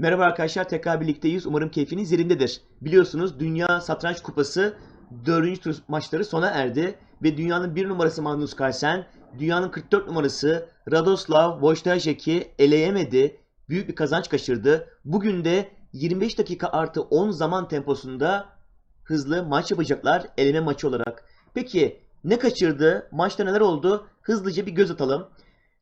Merhaba arkadaşlar tekrar birlikteyiz. Umarım keyfiniz yerindedir. Biliyorsunuz Dünya Satranç Kupası 4. tur maçları sona erdi. Ve dünyanın 1 numarası Magnus Carlsen, dünyanın 44 numarası Radoslav Wojtaszek'i eleyemedi. Büyük bir kazanç kaçırdı. Bugün de 25 dakika artı 10 zaman temposunda hızlı maç yapacaklar eleme maçı olarak. Peki ne kaçırdı? Maçta neler oldu? Hızlıca bir göz atalım.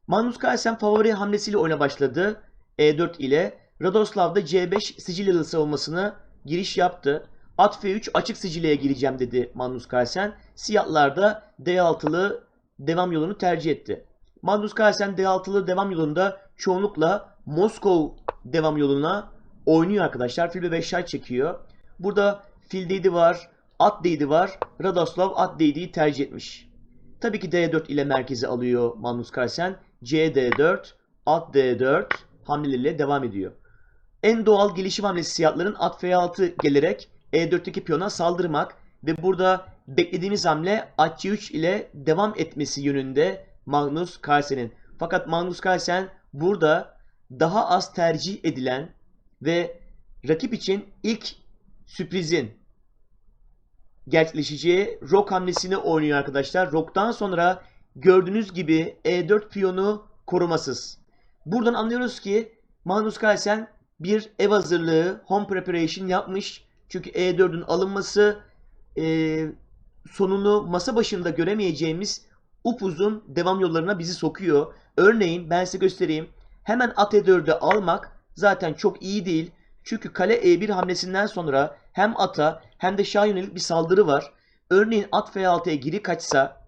Magnus Carlsen favori hamlesiyle oyuna başladı. E4 ile. Radoslav da C5 Sicilyalı savunmasını giriş yaptı. At F3 açık Sicilya'ya gireceğim dedi Magnus Carlsen. Siyahlar da D6'lı devam yolunu tercih etti. Magnus Carlsen D6'lı devam yolunda çoğunlukla Moskov devam yoluna oynuyor arkadaşlar. Fil ve 5 şah çekiyor. Burada fil D7 var, at D7 var. Radoslav at D7'yi tercih etmiş. Tabii ki D4 ile merkezi alıyor Magnus Carlsen. C D4, at D4 hamleleriyle devam ediyor. En doğal gelişim hamlesi siyahların at F6 gelerek E4'teki piyona saldırmak ve burada beklediğimiz hamle at C3 ile devam etmesi yönünde Magnus Carlsen'in. Fakat Magnus Carlsen burada daha az tercih edilen ve rakip için ilk sürprizin gerçekleşeceği Rock hamlesini oynuyor arkadaşlar. Rock'tan sonra gördüğünüz gibi E4 piyonu korumasız. Buradan anlıyoruz ki Magnus Carlsen bir ev hazırlığı, home preparation yapmış. Çünkü E4'ün alınması e, sonunu masa başında göremeyeceğimiz upuzun devam yollarına bizi sokuyor. Örneğin ben size göstereyim. Hemen at E4'ü almak zaten çok iyi değil. Çünkü kale E1 hamlesinden sonra hem ata hem de şah yönelik bir saldırı var. Örneğin at F6'ya geri kaçsa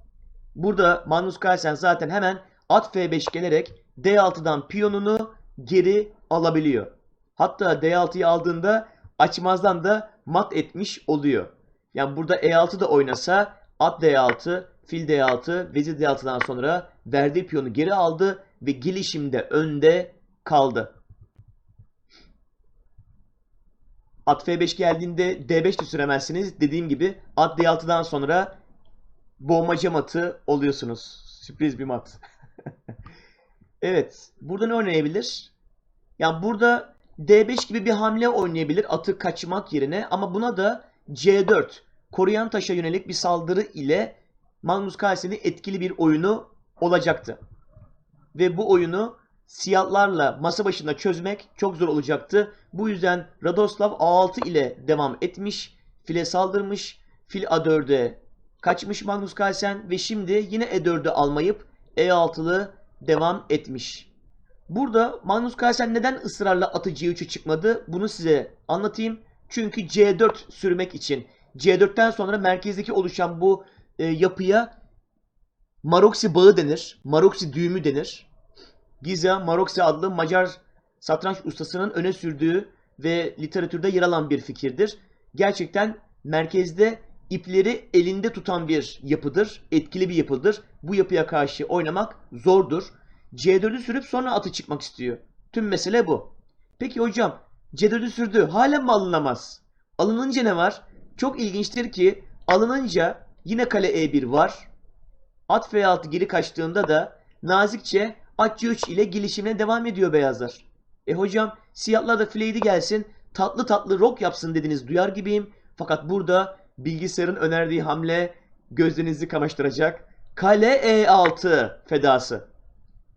burada Magnus Carlsen zaten hemen at F5 gelerek D6'dan piyonunu geri alabiliyor. Hatta D6'yı aldığında açmazdan da mat etmiş oluyor. Yani burada E6 da oynasa at D6, fil D6, vezir D6'dan sonra verdiği piyonu geri aldı ve gelişimde önde kaldı. At F5 geldiğinde D5 de süremezsiniz. Dediğim gibi at D6'dan sonra boğmaca matı oluyorsunuz. Sürpriz bir mat. evet. Burada ne oynayabilir? Yani burada D5 gibi bir hamle oynayabilir atı kaçmak yerine ama buna da C4 koruyan taşa yönelik bir saldırı ile Magnus Carlsen'in etkili bir oyunu olacaktı. Ve bu oyunu siyahlarla masa başında çözmek çok zor olacaktı. Bu yüzden Radoslav A6 ile devam etmiş. File saldırmış. Fil A4'e kaçmış Magnus Carlsen ve şimdi yine E4'ü almayıp E6'lı devam etmiş. Burada Magnus Carlsen neden ısrarla atı C3'e çıkmadı? Bunu size anlatayım. Çünkü C4 sürmek için. C4'ten sonra merkezdeki oluşan bu e, yapıya Maroksi bağı denir. Maroksi düğümü denir. Giza Maroksi adlı Macar satranç ustasının öne sürdüğü ve literatürde yer alan bir fikirdir. Gerçekten merkezde ipleri elinde tutan bir yapıdır. Etkili bir yapıdır. Bu yapıya karşı oynamak zordur. C4'ü sürüp sonra atı çıkmak istiyor. Tüm mesele bu. Peki hocam C4'ü sürdü. Halen mi alınamaz? Alınınca ne var? Çok ilginçtir ki alınınca yine kale E1 var. At F6 geri kaçtığında da nazikçe at C3 ile gelişimine devam ediyor beyazlar. E hocam siyahlar da fileydi gelsin tatlı tatlı rock yapsın dediniz duyar gibiyim. Fakat burada bilgisayarın önerdiği hamle gözlerinizi kamaştıracak. Kale E6 fedası.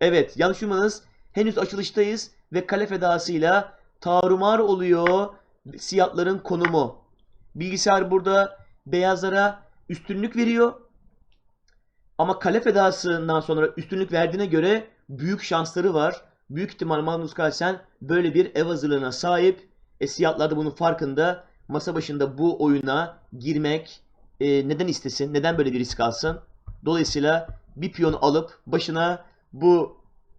Evet yanlış duymadınız. Henüz açılıştayız ve kale fedasıyla tarumar oluyor siyahların konumu. Bilgisayar burada beyazlara üstünlük veriyor. Ama kale fedasından sonra üstünlük verdiğine göre büyük şansları var. Büyük ihtimal Magnus Carlsen böyle bir ev hazırlığına sahip. E, siyahlar da bunun farkında. Masa başında bu oyuna girmek e, neden istesin? Neden böyle bir risk alsın? Dolayısıyla bir piyon alıp başına bu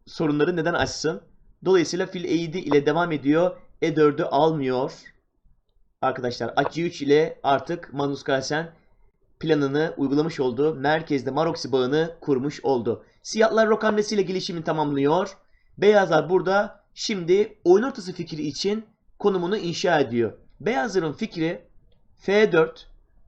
sorunları neden açsın? Dolayısıyla fil E7 ile devam ediyor. E4'ü almıyor. Arkadaşlar at G3 ile artık Magnus Carlsen planını uygulamış oldu. Merkezde Maroksi bağını kurmuş oldu. Siyahlar rok hamlesiyle gelişimini tamamlıyor. Beyazlar burada şimdi oyun ortası fikri için konumunu inşa ediyor. Beyazların fikri F4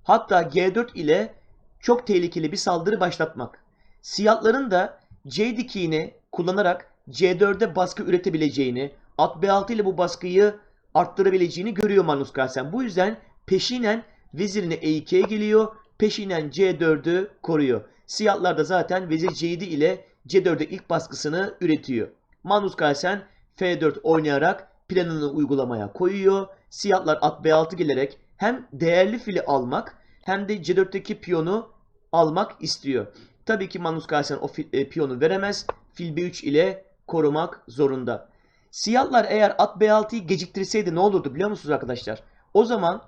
hatta G4 ile çok tehlikeli bir saldırı başlatmak. Siyahların da C dikiğini kullanarak C4'e baskı üretebileceğini, at B6 ile bu baskıyı arttırabileceğini görüyor Magnus Carlsen. Bu yüzden peşinen vezirine E2'ye geliyor. Peşinen C4'ü koruyor. Siyahlar da zaten vezir C7 ile C4'e ilk baskısını üretiyor. Magnus Carlsen F4 oynayarak planını uygulamaya koyuyor. Siyahlar at B6 gelerek hem değerli fili almak hem de C4'teki piyonu almak istiyor. Tabii ki Magnus Carlsen o fi- e, piyonu veremez. Fil B3 ile korumak zorunda. Siyahlar eğer at B6'yı geciktirseydi ne olurdu biliyor musunuz arkadaşlar? O zaman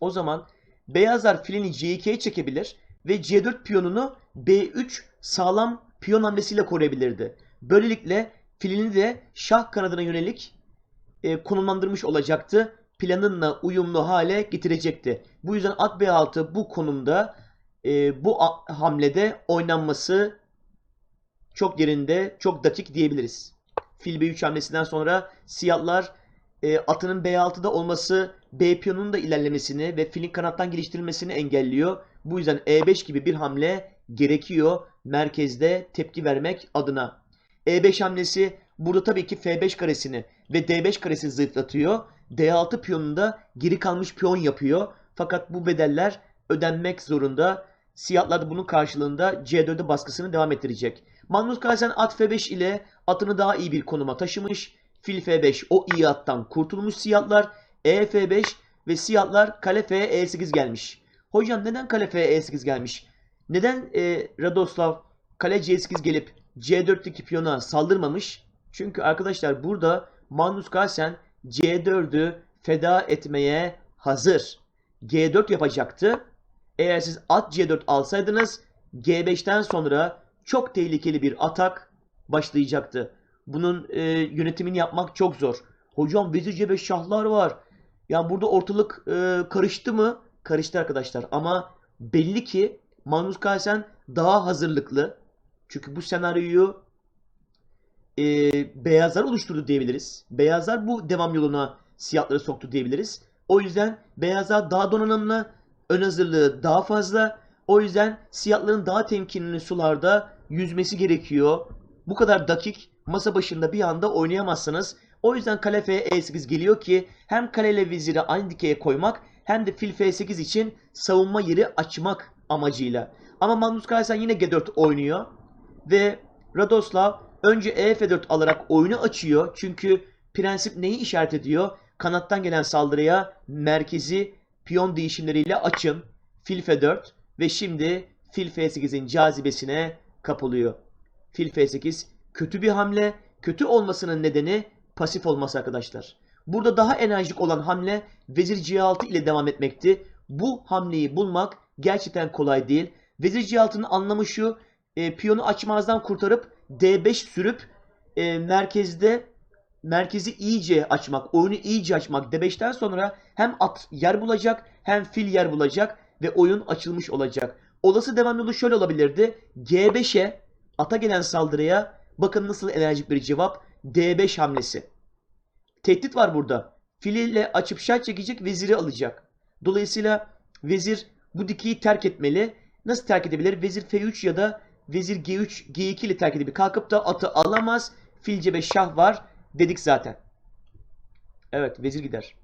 o zaman beyazlar filini C2'ye çekebilir ve C4 piyonunu B3 sağlam piyon hamlesiyle koruyabilirdi. Böylelikle filini de şah kanadına yönelik e, konumlandırmış olacaktı. Planınla uyumlu hale getirecekti. Bu yüzden at B6 bu konumda e, bu hamlede oynanması çok yerinde, çok dakik diyebiliriz. Fil B3 hamlesinden sonra siyahlar e, atının B6'da olması B piyonunun da ilerlemesini ve filin kanattan geliştirilmesini engelliyor. Bu yüzden E5 gibi bir hamle gerekiyor merkezde tepki vermek adına. E5 hamlesi burada tabii ki F5 karesini ve D5 karesini zayıflatıyor. D6 piyonunda geri kalmış piyon yapıyor. Fakat bu bedeller ödenmek zorunda. Siyahlar da bunun karşılığında C4'e baskısını devam ettirecek. Magnus Carlsen at F5 ile atını daha iyi bir konuma taşımış. Fil F5 o iyi attan kurtulmuş siyahlar. E F5 ve siyahlar kale F E8 gelmiş. Hocam neden kale F E8 gelmiş? Neden e, Radoslav kale C8 gelip C4'teki piyona saldırmamış? Çünkü arkadaşlar burada Magnus Carlsen C4'ü feda etmeye hazır. G4 yapacaktı. Eğer siz at C4 alsaydınız G5'ten sonra çok tehlikeli bir atak başlayacaktı. Bunun e, yönetimini yapmak çok zor. Hocam vezir C5 şahlar var. Yani burada ortalık e, karıştı mı? Karıştı arkadaşlar. Ama belli ki Magnus Carlsen daha hazırlıklı. Çünkü bu senaryoyu e, beyazlar oluşturdu diyebiliriz. Beyazlar bu devam yoluna siyahları soktu diyebiliriz. O yüzden beyazlar daha donanımlı, ön hazırlığı daha fazla. O yüzden siyahların daha temkinli sularda yüzmesi gerekiyor. Bu kadar dakik masa başında bir anda oynayamazsınız. O yüzden kale F E8 geliyor ki hem kaleyle veziri aynı dikeye koymak hem de fil F8 için savunma yeri açmak amacıyla. Ama Magnus Carlsen yine G4 oynuyor ve Radoslav önce E F4 alarak oyunu açıyor. Çünkü prensip neyi işaret ediyor? Kanattan gelen saldırıya merkezi piyon değişimleriyle açın. Fil F4 ve şimdi fil F8'in cazibesine kapılıyor. Fil F8 kötü bir hamle. Kötü olmasının nedeni pasif olması arkadaşlar. Burada daha enerjik olan hamle vezir C6 ile devam etmekti. Bu hamleyi bulmak gerçekten kolay değil. Vezir C6'nın anlamı şu. E, piyonu açmazdan kurtarıp D5 sürüp e, merkezde merkezi iyice açmak, oyunu iyice açmak. D5'ten sonra hem at yer bulacak hem fil yer bulacak ve oyun açılmış olacak. Olası devam yolu şöyle olabilirdi. G5'e ata gelen saldırıya bakın nasıl enerjik bir cevap. D5 hamlesi. Tehdit var burada. Filiyle açıp şah çekecek veziri alacak. Dolayısıyla vezir bu dikeyi terk etmeli. Nasıl terk edebilir? Vezir F3 ya da vezir G3, G2 ile terk edebilir. Kalkıp da atı alamaz. Fil C5 şah var dedik zaten. Evet vezir gider.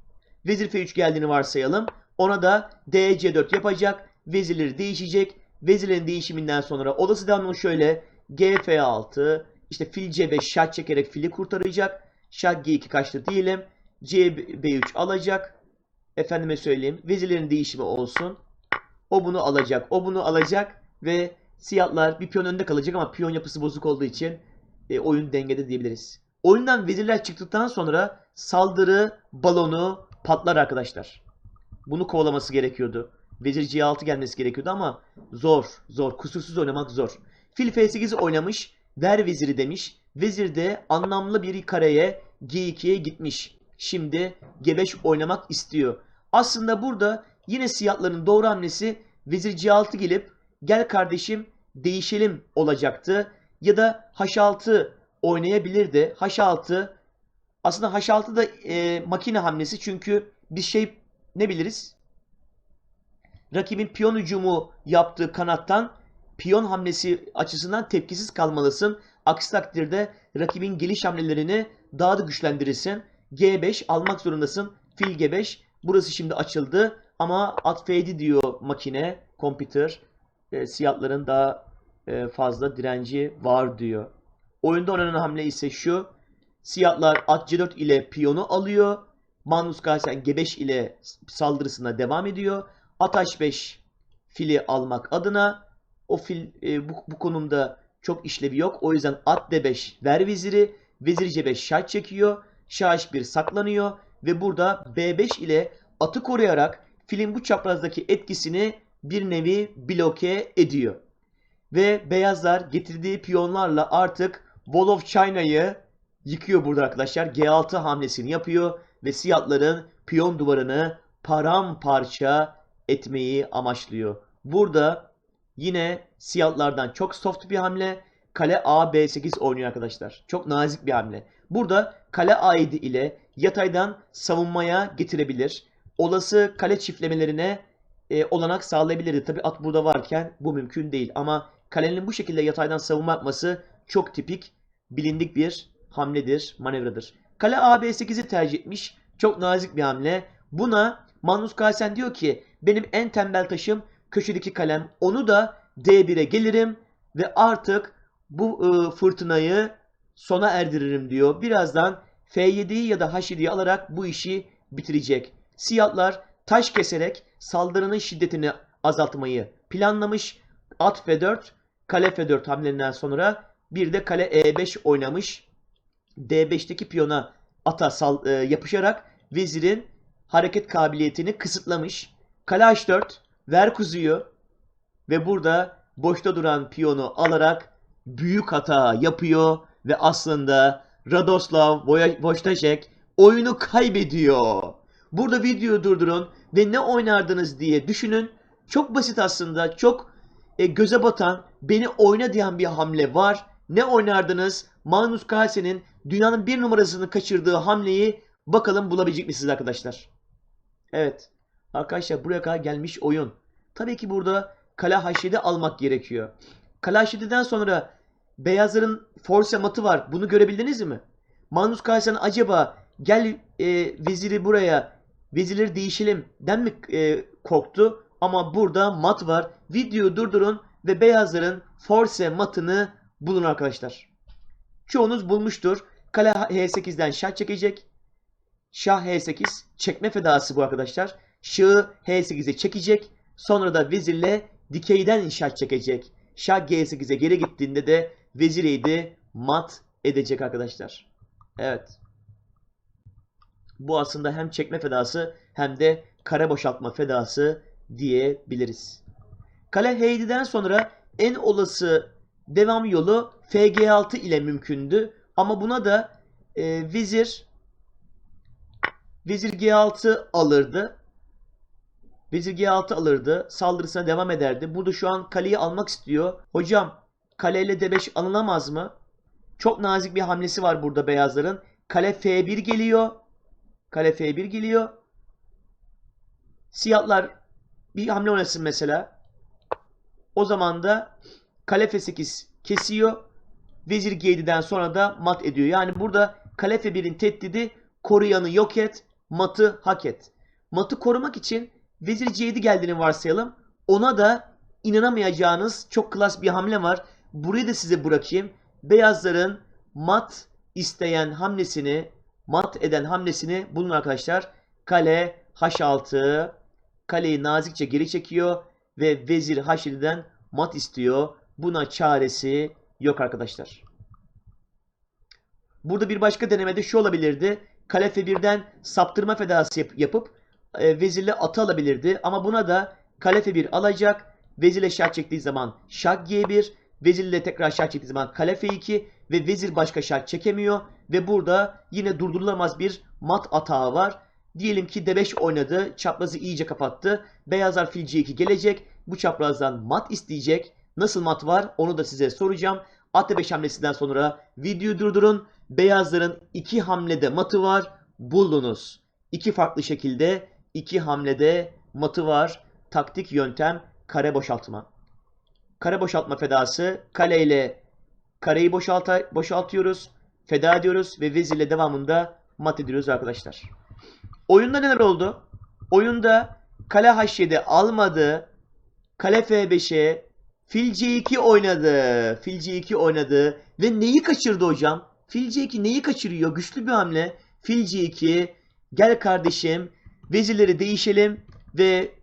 Vezir F3 geldiğini varsayalım. Ona da D C4 yapacak. Vezirleri değişecek. Vezirlerin değişiminden sonra olası devamlı şöyle G F6 işte fil C5 şah çekerek fili kurtaracak. Şah G2 kaçtı diyelim. C B3 alacak. Efendime söyleyeyim. Vezirlerin değişimi olsun. O bunu alacak. O bunu alacak ve siyahlar bir piyon önde kalacak ama piyon yapısı bozuk olduğu için e, oyun dengede diyebiliriz. Oyundan vezirler çıktıktan sonra saldırı balonu patlar arkadaşlar. Bunu kovalaması gerekiyordu. Vezir C6 gelmesi gerekiyordu ama zor, zor. Kusursuz oynamak zor. Fil F8'i oynamış. Ver veziri demiş. Vezir de anlamlı bir kareye G2'ye gitmiş. Şimdi G5 oynamak istiyor. Aslında burada yine siyahların doğru hamlesi vezir C6 gelip gel kardeşim değişelim olacaktı. Ya da H6 oynayabilirdi. H6 aslında H6 da e, makine hamlesi çünkü bir şey ne biliriz? Rakibin piyon hücumu yaptığı kanattan piyon hamlesi açısından tepkisiz kalmalısın. Aksi takdirde rakibin geliş hamlelerini daha da güçlendirirsin. G5 almak zorundasın. Fil G5. Burası şimdi açıldı. Ama at F7 diyor makine, computer. E, siyahların daha e, fazla direnci var diyor. Oyunda oynanan hamle ise şu. Siyahlar at C4 ile piyonu alıyor. Magnus Carlsen G5 ile saldırısına devam ediyor. At H5 fili almak adına o fil e, bu, bu konumda çok işlevi yok. O yüzden at D5 ver veziri. Vezir C5 şah çekiyor. Şah H1 saklanıyor. Ve burada B5 ile atı koruyarak filin bu çaprazdaki etkisini bir nevi bloke ediyor. Ve beyazlar getirdiği piyonlarla artık Wall of China'yı yıkıyor burada arkadaşlar. G6 hamlesini yapıyor ve siyahların piyon duvarını paramparça etmeyi amaçlıyor. Burada yine siyahlardan çok soft bir hamle. Kale A B8 oynuyor arkadaşlar. Çok nazik bir hamle. Burada kale A7 ile yataydan savunmaya getirebilir. Olası kale çiftlemelerine e, olanak sağlayabilirdi. Tabi at burada varken bu mümkün değil. Ama kalenin bu şekilde yataydan savunma yapması çok tipik, bilindik bir hamledir, manevradır. Kale A B8'i tercih etmiş. Çok nazik bir hamle. Buna Magnus Carlsen diyor ki benim en tembel taşım köşedeki kalem. Onu da D1'e gelirim ve artık bu ıı, fırtınayı sona erdiririm diyor. Birazdan F7'yi ya da H7'yi alarak bu işi bitirecek. Siyahlar taş keserek saldırının şiddetini azaltmayı planlamış. At F4, kale F4 hamlelerinden sonra bir de kale E5 oynamış. D5'teki piyona ata sal, e, yapışarak vezirin hareket kabiliyetini kısıtlamış. Kale H4 ver kuzuyu ve burada boşta duran piyonu alarak büyük hata yapıyor ve aslında Radoslav Wojtaszek oyunu kaybediyor. Burada videoyu durdurun ve ne oynardınız diye düşünün. Çok basit aslında. Çok e, göze batan, beni oyna diyen bir hamle var. Ne oynardınız? Magnus Carlsen'in dünyanın bir numarasını kaçırdığı hamleyi bakalım bulabilecek misiniz arkadaşlar? Evet. Arkadaşlar buraya kadar gelmiş oyun. Tabii ki burada kale H7 almak gerekiyor. Kale H7'den sonra beyazların force matı var. Bunu görebildiniz mi? Magnus Carlsen acaba gel e, veziri buraya vezirleri değişelim den mi e, korktu? Ama burada mat var. Videoyu durdurun ve beyazların force matını bulun arkadaşlar. Çoğunuz bulmuştur. Kale H8'den şah çekecek. Şah H8 çekme fedası bu arkadaşlar. Şahı H8'e çekecek. Sonra da vezirle dikeyden şah çekecek. Şah G8'e geri gittiğinde de vezireydi mat edecek arkadaşlar. Evet. Bu aslında hem çekme fedası hem de kare boşaltma fedası diyebiliriz. Kale H7'den sonra en olası devam yolu FG6 ile mümkündü. Ama buna da e, vezir vezir G6 alırdı. Vezir G6 alırdı. Saldırısına devam ederdi. Burada şu an kaleyi almak istiyor. Hocam kaleyle D5 alınamaz mı? Çok nazik bir hamlesi var burada beyazların. Kale F1 geliyor. Kale F1 geliyor. Siyahlar bir hamle oynasın mesela. O zaman da kale F8 kesiyor. Vezir G7'den sonra da mat ediyor. Yani burada kale F1'in tehdidi koruyanı yok et, matı hak et. Matı korumak için vezir C7 geldiğini varsayalım. Ona da inanamayacağınız çok klas bir hamle var. Burayı da size bırakayım. Beyazların mat isteyen hamlesini, mat eden hamlesini bulun arkadaşlar. Kale H6, kaleyi nazikçe geri çekiyor ve vezir H7'den mat istiyor. Buna çaresi yok arkadaşlar. Burada bir başka denemede şu olabilirdi. Kale F1'den saptırma fedası yap yapıp e, vezirle atı alabilirdi. Ama buna da kale F1 alacak. Vezirle şah çektiği zaman şah G1. Vezirle tekrar şah çektiği zaman kale F2. Ve vezir başka şah çekemiyor. Ve burada yine durdurulamaz bir mat atağı var. Diyelim ki D5 oynadı. Çaprazı iyice kapattı. Beyazlar fil C2 gelecek. Bu çaprazdan mat isteyecek. Nasıl mat var onu da size soracağım. At D5 hamlesinden sonra videoyu durdurun. Beyazların iki hamlede matı var. Buldunuz. İki farklı şekilde iki hamlede matı var. Taktik yöntem kare boşaltma. Kare boşaltma fedası kale ile kareyi boşalta, boşaltıyoruz. feda ediyoruz ve vezirle devamında mat ediyoruz arkadaşlar. Oyunda neler oldu? Oyunda kale H7 almadı. Kale F5'e fil C2 oynadı. Fil C2 oynadı. Ve neyi kaçırdı hocam? Fil C2 neyi kaçırıyor? Güçlü bir hamle. Fil C2 gel kardeşim vezirleri değişelim ve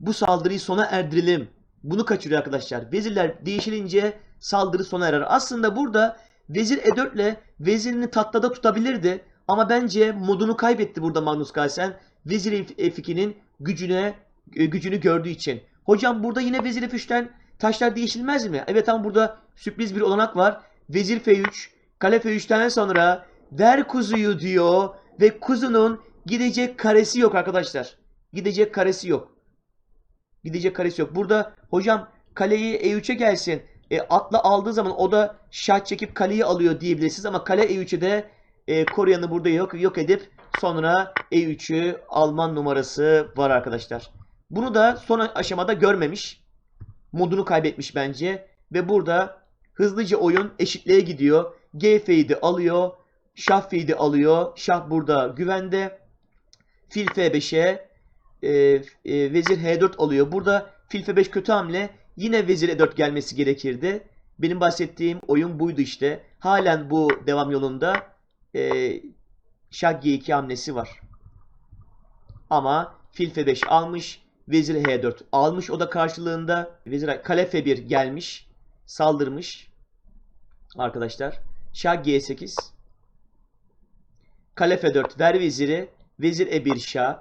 bu saldırıyı sona erdirelim. Bunu kaçırıyor arkadaşlar. Vezirler değişilince saldırı sona erer. Aslında burada vezir E4 ile vezirini tatlıda tutabilirdi. Ama bence modunu kaybetti burada Magnus Carlsen. Vezir F2'nin gücüne e, gücünü gördüğü için. Hocam burada yine vezir F3'ten taşlar değişilmez mi? Evet ama burada sürpriz bir olanak var. Vezir F3, kale F3'ten sonra ver kuzuyu diyor ve kuzunun gidecek karesi yok arkadaşlar. Gidecek karesi yok. Gidecek karesi yok. Burada hocam kaleyi E3'e gelsin. E, atla aldığı zaman o da şah çekip kaleyi alıyor diyebilirsiniz ama kale E3'e de e, koruyanı burada yok yok edip sonra E3'ü Alman numarası var arkadaşlar. Bunu da son aşamada görmemiş. Modunu kaybetmiş bence. Ve burada hızlıca oyun eşitliğe gidiyor. G feyd'i alıyor. Şah feyd'i alıyor. Şah burada güvende. Fil F5'e e, e, vezir H4 alıyor. Burada fil F5 kötü hamle. Yine vezir E4 gelmesi gerekirdi. Benim bahsettiğim oyun buydu işte. Halen bu devam yolunda e, şah G2 hamlesi var. Ama fil F5 almış. Vezir H4 almış. O da karşılığında vezir kale F1 gelmiş. Saldırmış. Arkadaşlar. Şah G8. Kale F4 ver veziri. Vezir E1 şah.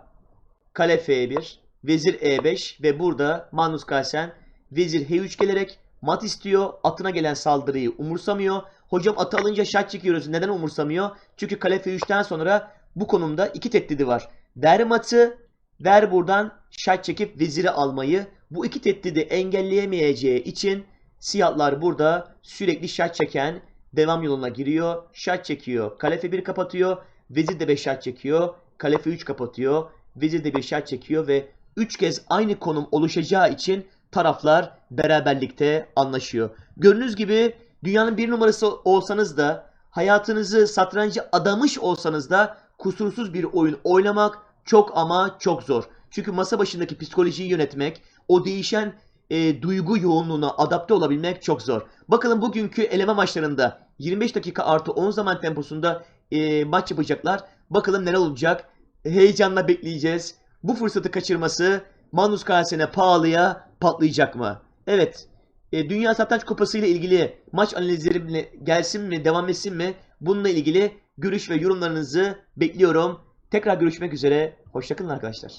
Kale F1. Vezir E5 ve burada Magnus Carlsen vezir H3 gelerek mat istiyor. Atına gelen saldırıyı umursamıyor. Hocam atı alınca şah çekiyoruz. Neden umursamıyor? Çünkü kale F3'ten sonra bu konumda iki tehdidi var. Ver matı, ver buradan şah çekip veziri almayı. Bu iki tehdidi engelleyemeyeceği için siyahlar burada sürekli şah çeken devam yoluna giriyor. Şah çekiyor. Kale F1 kapatıyor. Vezir de 5 şah çekiyor. Kale F3 kapatıyor. Vezir de bir şah çekiyor ve 3 kez aynı konum oluşacağı için taraflar beraberlikte anlaşıyor. Gördüğünüz gibi dünyanın bir numarası olsanız da hayatınızı satranca adamış olsanız da kusursuz bir oyun oynamak çok ama çok zor. Çünkü masa başındaki psikolojiyi yönetmek, o değişen e, duygu yoğunluğuna adapte olabilmek çok zor. Bakalım bugünkü eleme maçlarında 25 dakika artı 10 zaman temposunda e, maç yapacaklar. Bakalım neler olacak. Heyecanla bekleyeceğiz. Bu fırsatı kaçırması Magnus Carlsen'e pahalıya patlayacak mı? Evet. E, Dünya Satranç Kupası ile ilgili maç analizleri gelsin mi, devam etsin mi? Bununla ilgili görüş ve yorumlarınızı bekliyorum. Tekrar görüşmek üzere. Hoşçakalın arkadaşlar.